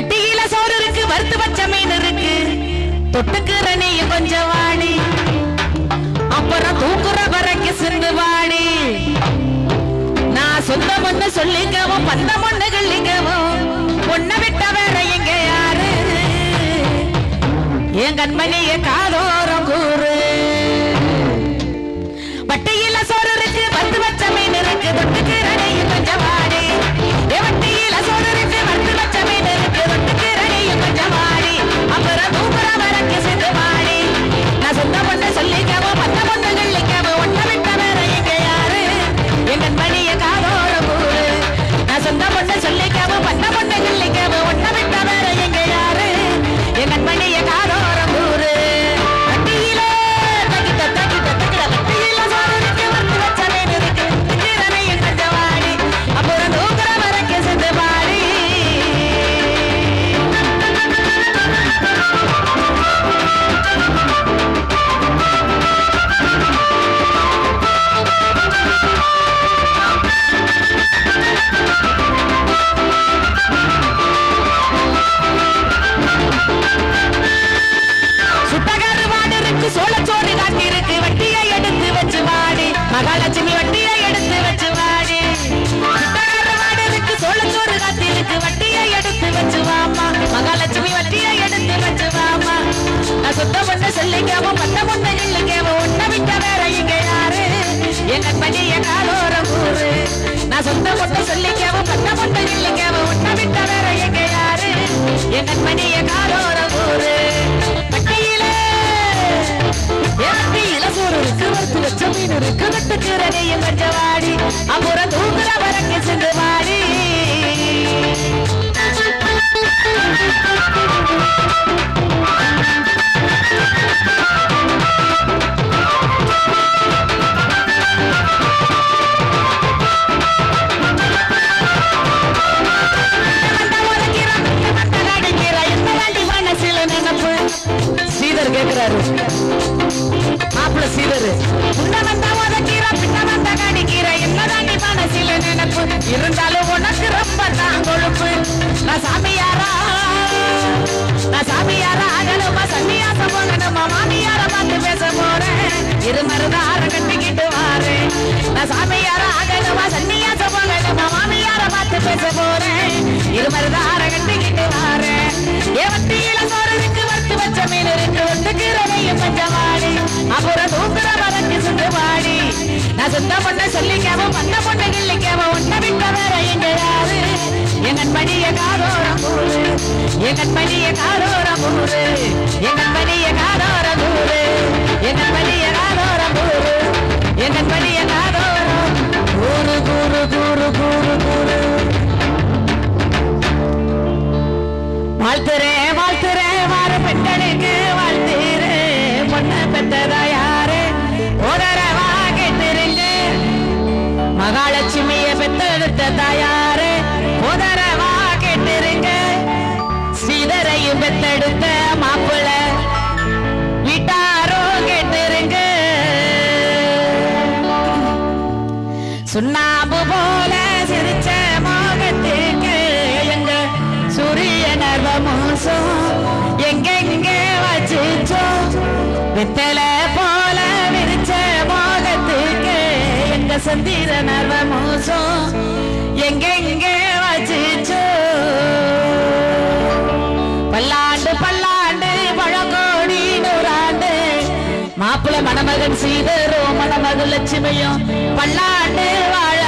சட்டியில சோறு இருக்கு வறுத்து வச்ச மீன் இருக்கு. தொட்டுக்கிற நீ கொஞ்சம் வாடி. அப்புறம் தூக்குற வரைக்கு சிந்து வாடி. நான் சொந்த ஒண்ணு சொல்லிக்கவும் பந்தம் ஒண்ணு கிள்ளிக்கவும் பொண்ணை விட்ட வேற எங்க யாரு? என் கண்மணிய காதோரம் கூறு. பட்டியில சோறு இருக்கு பத்து வச்ச மீன் இருக்கு தொட்டுக்கிற என் கண்மணிய காலோர கூறு நான் சொந்த பொண்ணு சொல்லிக்கவோ பத்த பொண்ணு இல்லைக்கவோ உன்னை சீதர் கேட்கிறாரு மாப்பிள்ள சீதர். உன்ன வந்த உதக்கீர பின்ன வந்த கடிக்கீர என்னதான் நீ மனசில நினைப்பு? இருந்தாலும் உனக்கு ரொம்ப தான் கொழுப்பு. நான் சாமியாரா? நான் சாமியாரா? ஆகணுமா சன்னியாசம் போகணுமா மாமியார பார்த்து பேச போறேன். இரு மருதார கட்டிக்கிட்டு வாரேன். நான் சாமியாரா? ஆகணுமா சன்னியாசம் போகணுமா மாமியார பார்த்து பேச போறேன். இருமருதார கட்டிக்கிட்டு இருக்கு வறுத்து வச்ச மீன் பஞ்சமாடி. அப்புறம் தூக்குற வரக்கு சுண்டு வாடி நான் சுத்த பொண்ணை சொல்லிக்காம பண்ண பொண்ணை கிள்ளிக்காம ஒன்ன விட்ட வேற எங்கேயாவது யாரு? என் காரோரம் காதோரம் கூறு என் கண்மணிய காதோரம் கூறு சேர்ந்ததா யாரு உதரவா தெரிஞ்சு மகாலட்சுமிய பெத்தெடுத்த தாயாரு உதரவாக கேட்டிருங்க சீதரையும் பெத்தெடுத்த மாப்பிள்ள வீட்டாரோ கேட்டிருங்க சுண்ணாம்பு போல சிரிச்ச மோகத்துக்கு எங்க சூரிய நர்வமோசம் எங்கெங்க வச்சுச்சோ வெத்தல போல விரிச்ச மோகத்துக்கு எங்க சந்திர நர்வ மோசம் எங்கெங்க வச்சுச்சோ பல்லாண்டு பல்லாண்டு பழங்கோடி நூறாண்டு மாப்பிள்ள மணமகன் சீதரும் மணமகள் லட்சுமியும் பல்லாண்டு வாழ